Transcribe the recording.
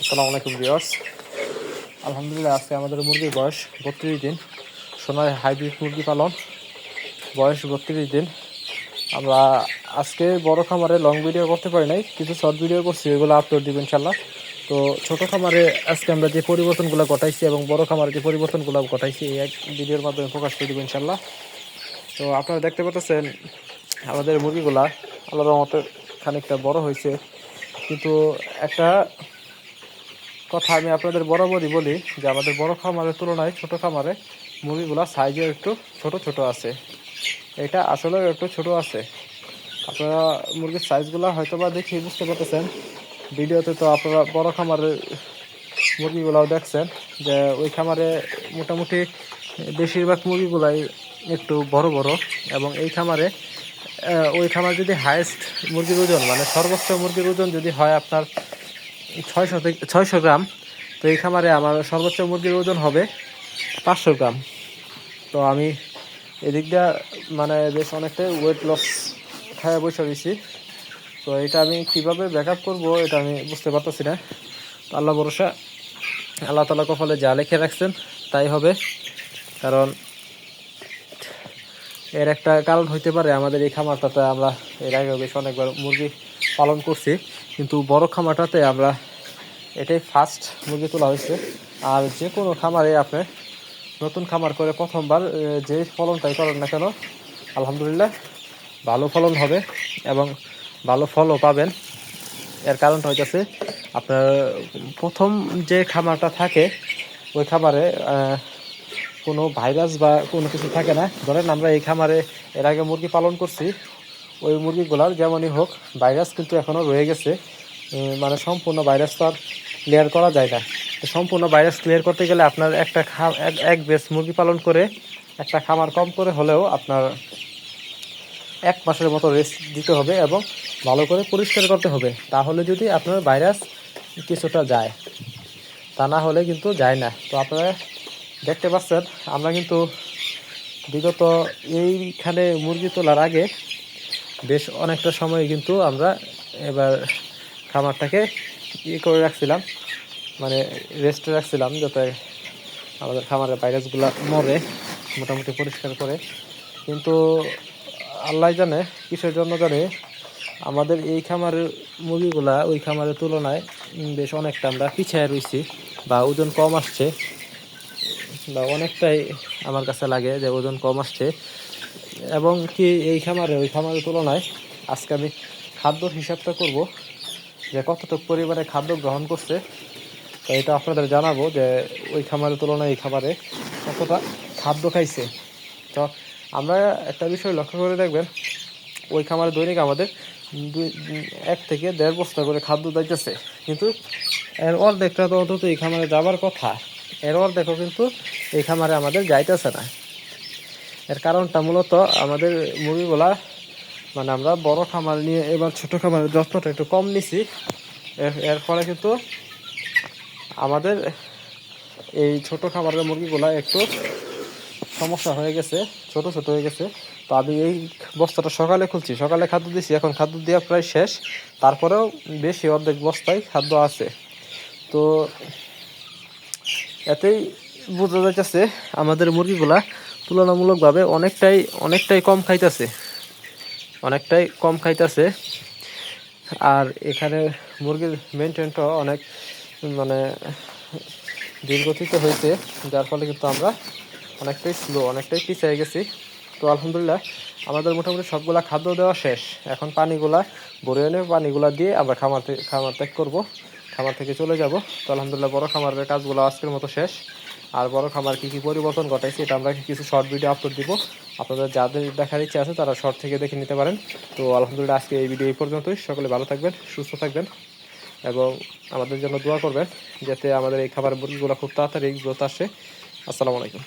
আসসালামু আলাইকুম ভিউয়ার্স। আলহামদুলিল্লাহ, আজকে আমাদের মুরগির বয়স বত্রিশ দিন। সোনার হাইব্রিড মুরগি পালন বয়স বত্রিশ দিন। আমরা আজকে বড় খামারে লং ভিডিও করতে পারি নাই, কিছু শর্ট ভিডিও করছি, এগুলো আপলোড দিব ইনশাল্লাহ তো ছোট খামারে আজকে আমরা যে পরিবর্তনগুলো ঘটাইছি এবং বড় খামারে যে পরিবর্তনগুলো ঘটাইছি, এই এক ভিডিওর মাধ্যমে প্রকাশ করে দিব ইনশাল্লাহ তো আপনারা দেখতে পাচ্ছেন, আমাদের মুরগিগুলা আল্লাহর রহমতে খানিকটা বড় হয়েছে। কিন্তু একটা কথা আমি আপনাদের বরাবরই বলি যে আমাদের বড় খামারের তুলনায় ছোট খামারে মুরগিগুলা সাইজে একটু ছোট ছোট আছে। এটা আসলে একটু ছোট আছে। আপনারা মুরগির সাইজগুলো হয়তো বা দেখি বুঝতে পারতেছেন। ভিডিওতে তো আপনারা বড় খামারের মুরগিগুলাও দেখছেন যে ওই খামারে মোটামুটি বেশিরভাগ মুরগিগুলাই একটু বড় বড় এবং এই খামারে ওই খামার যদি হায়েস্ট মুরগির ওজন মানে সর্বোচ্চ মুরগির ওজন যদি হয় আপনার ছয়শো থেকে ছয়শো গ্রাম। তো এই খামারে আমার সর্বোচ্চ মুরগির ওজন হবে পাঁচশো গ্রাম। তো আমি এদিক দিয়ে মানে বেশ অনেকটাই ওয়েট লস খাওয়া বসে দিয়েছি তো এটা আমি কীভাবে ব্যাক আপ করব এটা আমি বুঝতে পারতেছি না। তো আল্লাহ ভরসা, আল্লাহ তালা কপালে যা লিখে রাখছেন তাই হবে। কারণ এর একটা কারণ হইতে পারে, আমাদের এই খামারটাতে আমরা এর আগে বেশ অনেকবার মুরগি পালন করছি, কিন্তু বড় খামারটাতে আমরা এটাই ফার্স্ট মুরগি তোলা হয়েছে। আর যে কোনো খামারে আপনি নতুন খামার করে প্রথমবার যে ফলনটাই করেন না কেন, আলহামদুলিল্লাহ ভালো ফলন হবে এবং ভালো ফলও পাবেন। এর কারণটা হইতেছে, আপনার প্রথম যে খামারটা থাকে, ওই খামারে কোনো ভাইরাস বা কোনো কিছু থাকে না। ধরেন আমরা এই খামারে এর আগে মুরগি পালন করছি। ওই মুরগিগুলার যেমনই হোক, ভাইরাস কিন্তু এখনও রয়ে গেছে। মানে সম্পূর্ণ ভাইরাস তো আর ক্লিয়ার করা যায় না। সম্পূর্ণ ভাইরাস ক্লিয়ার করতে গেলে আপনার একটা খা এক- এক বেশ মুরগি পালন করে, একটা খামার কম করে হলেও আপনার এক মাসের মতো রেস্ট দিতে হবে এবং ভালো করে পরিষ্কার করতে হবে। তাহলে যদি আপনার ভাইরাস কিছুটা যায়, তা না হলে কিন্তু যায় না। তো আপনারা দেখতে পাচ্ছেন, আমরা কিন্তু বিগত এইখানে মুরগি তোলার আগে বেশ অনেকটা সময় কিন্তু আমরা এবার খামারটাকে ইয়ে করে রাখছিলাম মানে রেস্টে রাখছিলাম যাতে আমাদের খামারের ভাইরাসগুলো মরে, মোটামুটি পরিষ্কার করে। কিন্তু আল্লাহ জানে, কিসের জন্য জানে, আমাদের এই খামারের মুরগিগুলা ওই খামারের তুলনায় বেশ অনেকটা আমরা পিছিয়ে রয়েছি বা ওজন কম আসছে। বা অনেকটাই আমার কাছে লাগে যে ওজন কম আসছে। এবং কি এই খামারে, ওই খামারের তুলনায় আজকে আমি খাদ্যর হিসাবটা করব যে কতটুকু পরিমাণে খাদ্য গ্রহণ করছে। এটা আপনাদের জানাব যে ওই খামারের তুলনায় এই খামারে কতটা খাদ্য খাইছে। তো আমরা একটা বিষয় লক্ষ্য করে দেখবেন, ওই খামারে দৈনিক আমাদের দুই, এক থেকে দেড় বস্তা করে খাদ্য দিতেছে কিন্তু এর অর্ধেকটা তো অন্তত এই খামারে যাবার কথা। এর অর্ধেকও কিন্তু এই খামারে আমাদের যাইতেছে না। এর কারণটা মূলত আমাদের মুরগিগুলা মানে আমরা বড় খামার নিয়ে এবার ছোট খামারের যত্নটা একটু কম নিছি। এর ফলে কিন্তু আমাদের এই ছোট খামারের মুরগিগুলা একটু সমস্যা হয়ে গেছে, ছোট ছোট হয়ে গেছে। তো আমি এই বস্তাটা সকালে খুলছি, সকালে খাদ্য দিছি, এখন খাদ্য দেওয়া প্রায় শেষ। তারপরেও বেশি অর্ধেক বস্তায় খাদ্য আছে। তো এতেই বোঝা যাইতেছে আমাদের মুরগিগুলা তুলনামূলকভাবে অনেকটাই অনেকটাই কম খাইতেছে। অনেকটাই কম খাইতেছে। আর এখানে মুরগির মেনটেনটাও অনেক মানে দীর্ঘতিত হয়েছে, যার ফলে কিন্তু আমরা অনেকটাই স্লো অনেকটাই পিছিয়ে গেছি। তো আলহামদুলিল্লাহ, আমাদের মোটামুটি সবগুলা খাদ্য দেওয়া শেষ। এখন পানিগুলা, ভরে এনে পানিগুলা দিয়ে আমরা খামার খামার ত্যাগ করব। খামার থেকে চলে যাব। তো আলহামদুলিল্লাহ বড় খামারের কাজগুলো আজকের মতো শেষ। আর বড় খামার কি কি পরিবর্তন ঘটাইছে এটা আমরা কিছু শর্ট ভিডিও আপলোড দিব। আপনাদের যাদের দেখার ইচ্ছে আছে তারা শর্ট থেকে দেখে নিতে পারেন। তো আলহামদুলিল্লাহ আজকে এই ভিডিও এই পর্যন্তই। সকলে ভালো থাকবেন, সুস্থ থাকবেন এবং আমাদের জন্য দোয়া করবেন, যাতে আমাদের এই খাবার মুরগিগুলো খুব তাড়াতাড়ি গ্রোথ আসে। আসসালামু আলাইকুম।